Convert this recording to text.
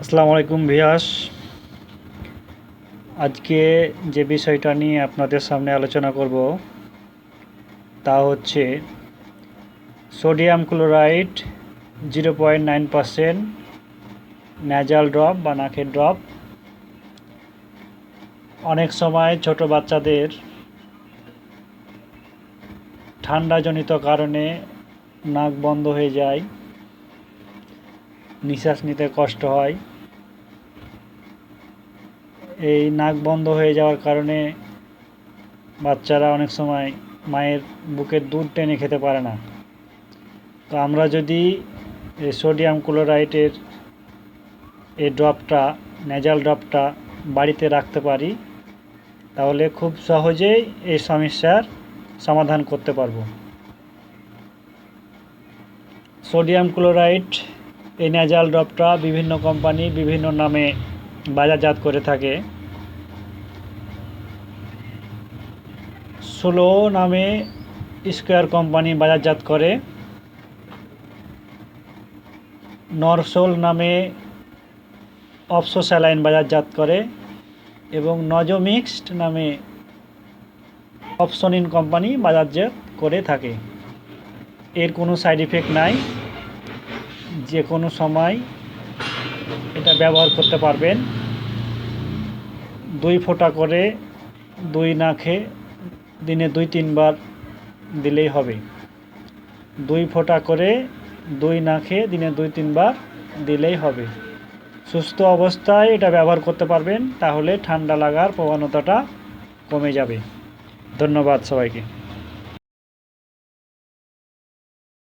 আসসালামু আলাইকুম ভিয়াস। আজকে যে বিষয়টা নিয়ে আপনাদের সামনে আলোচনা করব, তা হচ্ছে sodium chloride zero point nine percent nasal drop বা নাকের ড্রপ অনেক সময় ছোট বাচ্চাদের ঠান্ডাজনিত কারণে নাক বন্ধ হয়ে যায়। নিঃশ্বাস নিতে কষ্ট হয়। এই নাক বন্ধ হয়ে যাওয়ার কারণে বাচ্চারা অনেক সময় মায়ের বুকের দুধ টেনে খেতে পারে না। তো আমরা যদি সোডিয়াম ক্লোরাইডের এই ড্রপটা নেজাল ড্রপটা বাড়িতে রাখতে পারি, তাহলে খুব সহজেই এই সমস্যার সমাধান করতে পারব। সোডিয়াম ক্লোরাইড এই নেজাল ড্রপটা বিভিন্ন কোম্পানি বিভিন্ন নামে বাজারজাত করে থাকে। সোলো নামে স্কোয়ার কোম্পানি বাজারজাত করে। নরসোল নামে অপসো স্যালাইন বাজারজাত করে এবং নজোমিক্সড নামে অপসনিন কোম্পানি বাজারজাত করে থাকে। এর কোনো সাইড ইফেক্ট নাই। যে কোনো সময় এটা ব্যবহার করতে পারবেন। দুই ফোঁটা করে দুই নাখে দিনে দুই তিনবার দিলেই হবে। দুই ফোঁটা করে দুই নাখে দিনে দুই তিনবার দিলেই হবে। সুস্থ অবস্থায় এটা ব্যবহার করতে পারবেন, তাহলে ঠান্ডা লাগার প্রবণতাটা কমে যাবে। ধন্যবাদ সবাইকে।